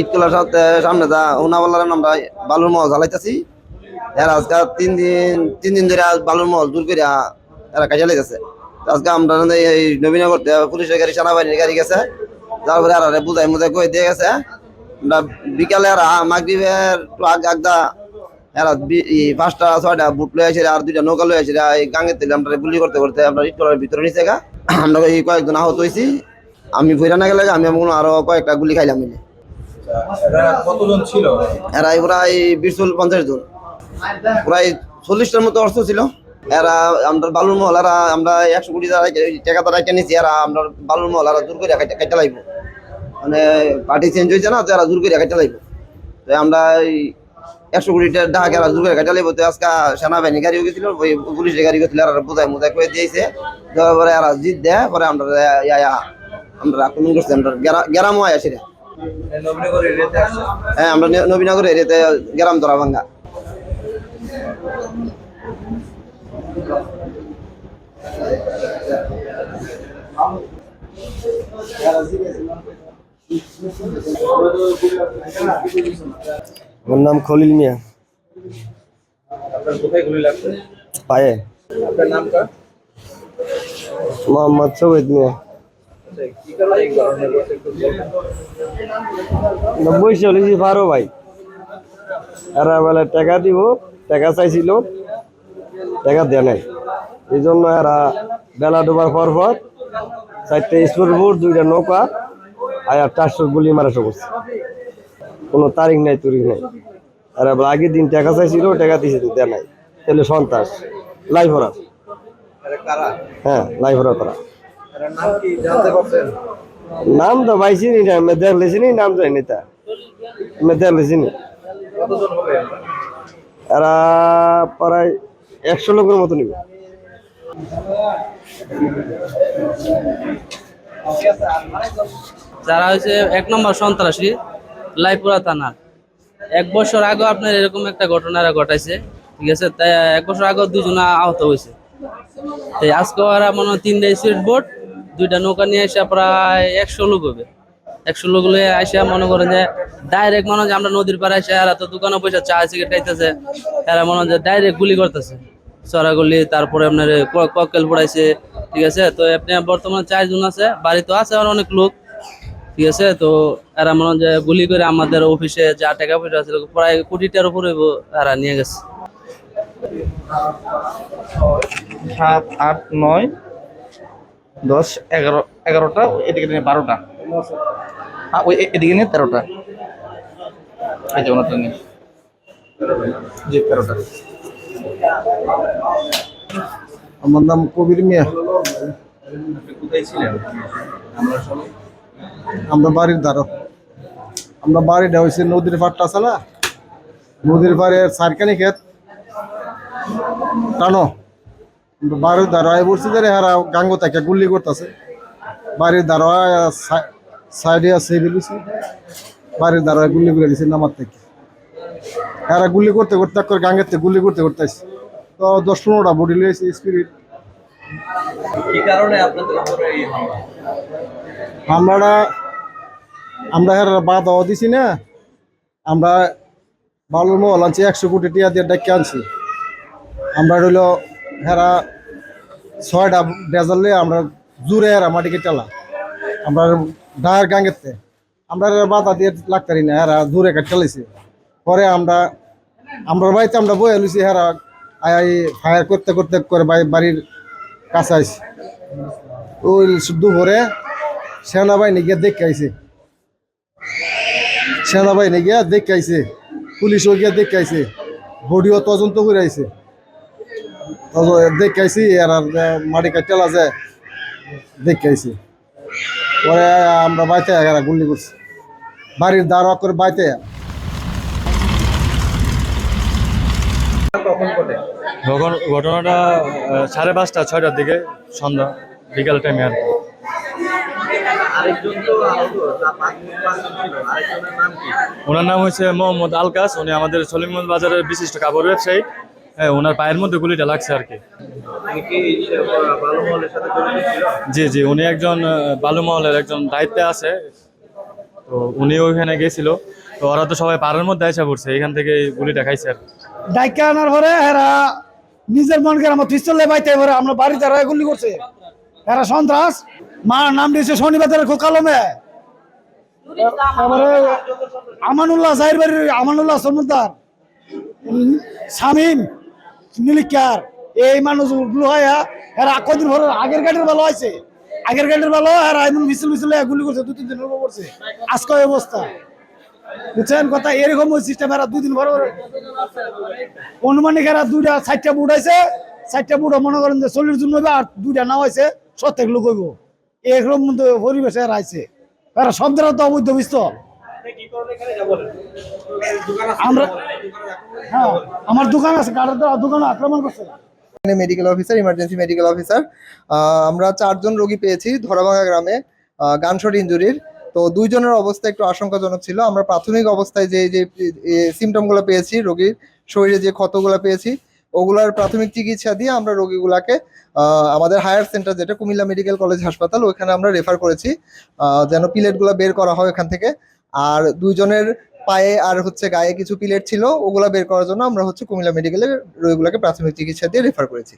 ঈদকুলার সাথে সামনে যা হুনা আমরা বালুর মহল জ্বালাইতেছি। এরা আজকে তিন দিন তিন দিন ধরে বালুর মহল দূর করে এরা কাজে লেগেছে আজকে আমরা এই নবীনগর পুলিশের গাড়ি, সেনাবাহিনীর গাড়ি গেছে। তারপরে আর বুঝাই মুজাই কই দিয়ে গেছে। বিকালে আর মাগরিবের আগদা এরা পাঁচটা, ছয়টা বুট লয়ে আসে আর দুইটা নৌকা লয়ে আসে এই গাঙ্গের তেলে আমরা গুলি করতে করতে আমরা ঈদকুলার ভিতরে নিচে গা। আমরা এই কয়েকজন আহত হয়েছি আমি ভুইরা না গেলে আমি এমন আরও কয়েকটা গুলি খাইলাম মিলে। কতজন ছিল? এরা প্রায় বিশ পঞ্চাশ জন প্রায় চল্লিশটার মতো অর্থ ছিল। এরা আমরা বালুর মহল এরা আমরা একশো কোটি টাকা তারা কিনেছি এরা আমরা বালুর মহল এরা দূর করে কেটে লাগবো। মানে পার্টি চেঞ্জ হয়েছে না তো এরা দূর করে কেটে লাগবো। তো আমরা এই একশো কোটি টাকা এরা দূর করে কেটে লাগবো। তো আজকে সেনাবাহিনী গাড়ি গেছিল ওই পুলিশের গাড়ি গেছিল এরা বোঝাই মোজাই করে দিয়েছে। দেওয়ার পরে এরা জিত দেয় পরে আমরা ইয়া, আমরা আক্রমণ করছি আমরা গ্রা- গ্রামও আসি রে। হ্যাঁ আমরা নবীনগর এরিয়াতে গ্রাম ধরা ভাঙ্গা আমার নাম খলিল মিয়া। পায়ে। আপনার নামটা? মোহাম্মদ সৈয়দ মিয়া। নব্বই চল্লিশ বারো ভাই। এরা বলে টাকা দিব, টাকা চাইছিল, টাকা দেয় নাই। এই জন্য এরা বেলা ডোবার পর পর চারটে স্পোর্ট বোর্ড, দুইটা নৌকা আর চারশো গুলি মারা করছে। কোনো তারিখ নাই, তুরিখ নাই। আর আগের দিন টাকা চাইছিল, টাকা দিয়েছে দেয় নাই। তাহলে সন্ত্রাস হরা হ্যাঁ লাইভ হরা তারা। নাম কি জানতে পারছেন? নাম তো পাইছি নি আমি দেখলেছি নি নাম জানি তা। আমি দেখলেছি নি এরা প্রায় একশো লোকের মতো নিবে। যারা হয়েছে এক নম্বর সন্ত্রাসী লাইপুরা থানা। এক বছর আগে আপনার এরকম একটা ঘটনা ঘটাইছে ঠিক আছে? তাই এক বছর আগে দুজন আহত হয়েছে তাই আজকে ওরা মনে হয় তিনটা স্পিড বোট দুইটা নৌকা নিয়ে এসে প্রায় একশো লোক হবে। একশো লোক লয়ে আসে মনে করেন যে ডাইরেক্ট মনে হয় আমরা নদীর পাড়ে এসে এরা তো দোকানে পয়সা চা সিগারেট খাইতেছে। এরা মনে হয় ডাইরেক্ট গুলি করতেছে। চড়াগুলি তারপরে আপনার ককেল পড়াইছে, ঠিক আছে? তো আপনি বর্তমানে চারজন আছে, বাড়ি তো আছে আর অনেক লোক, ঠিক আছে? তো এরা মনে হয় গুলি করে আমাদের অফিসে যা টাকা পয়সা আছে প্রায় কোটিটার উপরে এরা নিয়ে গেছে। সাত, আট, নয়। দশ, এগারো, এগারোটা এদিকে নিয়ে বারোটা। হ্যাঁ ওই এদিকে নিয়ে তেরোটা। এই যে ওনারটা নিয়ে। জি, তেরোটা। আমার নাম কবির মিয়া। আমরা বাড়ির ধারো আমরা বাড়িটা হয়েছে নদীর পাড়টা আছে না? নদীর পাড়ে সারকানি ক্ষেত। টানো। আমরা বাড়ির ধারায় বলছি যে হারা গাঙ্গ থেকে গুল্লি করতেছে। বাড়ির ধারায় সাইডে আছে বলেছি বাড়ির ধারায় গুল্লি করে দিছে নামার থেকে। এরা গুলি করতে করতে করে গাঙ্গের থেকে গুলি করতে করতে আসছে। তো দশ পনেরোটা বডি লিয়েছে স্পিরিট কি কারণে আপনাদের আমরা আমরা হের বাদ দিছি না। আমরা বালুর মহল আনছি একশো কোটি টিয়া দিয়ে ডেকে আনছি। আমরা হইল হেরা ছয়টা বেজালে আমরা জুড়ে হেরা মাটিকে টেলা। আমরা ডায়ের গাঙ্গেতে। আমরা এরা বাধা দিয়ে লাগতারি না, হেরা জুড়ে কাট পরে আমরা আমরা বাড়িতে আমরা বয়ে লুছি হেরা আই ফায়ার করতে করতে করে বাড়ি- বাড়ির কাছে আইছি। ওই দুপুরে সেনাবাহিনী গিয়ে দেখে আইছে। সেনাবাহিনী গিয়া দেখে আইছে। পুলিশও গিয়া দেখে আইছে। বডিও তদন্ত করে আইছে। তদ- দেখে আইছি আর মাটি কাটেলা যায় দেখে আইছি পরে আমরা বাইতে এরা গুলি করছি। বাড়ির দাঁড়া করে বাইতে। ঘটনাটা সাড়ে পাঁচটা, ছয়টার দিকে, সন্ধ্যা, বিকাল টাইমে আর ওনার নাম হচ্ছে মোহাম্মদ আলকাস। উনি আমাদের সলিমগঞ্জ বাজারের বিশিষ্ট কাপড় ব্যবসায়ী। হ্যাঁ ওনার পায়ের মধ্যে গুলিটা লাগছে আর কি। জি জি উনি একজন বালুমহলের একজন দায়িত্বে আছে। তো উনি ওইখানে গেছিল। তো ওরা তো সবাই পাড়ার মধ্যে আইসা পড়ছে এখান থেকে গুলিটা খাইছে আর। ডাইকা আনার পরে এরা নিজের মনকে আমার পিস্তলে বাইতে পরে আমরা বাড়িতে এরা গুলি করছে। এরা সন্ত্রাস মার নাম দিয়েছে শনিবারের খুব কালমে তারপরে আমানুল্লাহ জাহির বাড়ির আমানুল্লাহ সন্মুদ্দার শামিম নীলিকার এই মানুষগুলো হয়, এরা কদিন পরে আগের গাড়ির ভালো আছে আগের গাড়ির ভালো আর এমন মিছিল মিছিল গুলি করছে দু তিন করছে আজকে অবস্থা। বুঝছেন কথা? এরকম ওই সিস্টেম এরা দুদিন পর অনুমানিক এরা দুইটা, চারটা বুট আছে চারটা বুট মনে করেন যে চল্লিশ জন হইবে আর দুইটা নাও আছে সত্যি লোক হইব। এরকম পরিবেশে এরা আছে। এরা সব দ্বারা তো অবৈধ বিস্ত আমরা হ্যাঁ আমার দোকান আছে গাড়ির দোকানে আক্রমণ করছে। Medical officer emergency medical officer আমরা চারজন রোগী পেয়েছি ধরাভাঙা গ্রামে গানশট ইঞ্জুরির। তো দুইজনের অবস্থা একটু আশঙ্কাজনক ছিল। আমরা প্রাথমিক অবস্থায় যে যে সিমটমগুলো পেয়েছি রোগীর শরীরে যে ক্ষতগুলো পেয়েছি ওগুলার প্রাথমিক চিকিৎসা দিয়ে আমরা রোগীগুলাকে আমাদের হায়ার সেন্টার যেটা কুমিল্লা মেডিকেল কলেজ হাসপাতাল ওখানে আমরা রেফার করেছি যেন পিলেটগুলো বের করা হয় ওখান থেকে। আর দুইজনের পায়ে আর হচ্ছে গায়ে কিছু পিলেট ছিল, ওগুলা বের করার জন্য আমরা হচ্ছে কুমিল্লা মেডিকেলের রোগীগুলোকে প্রাথমিক চিকিৎসা দিয়ে রেফার করেছি।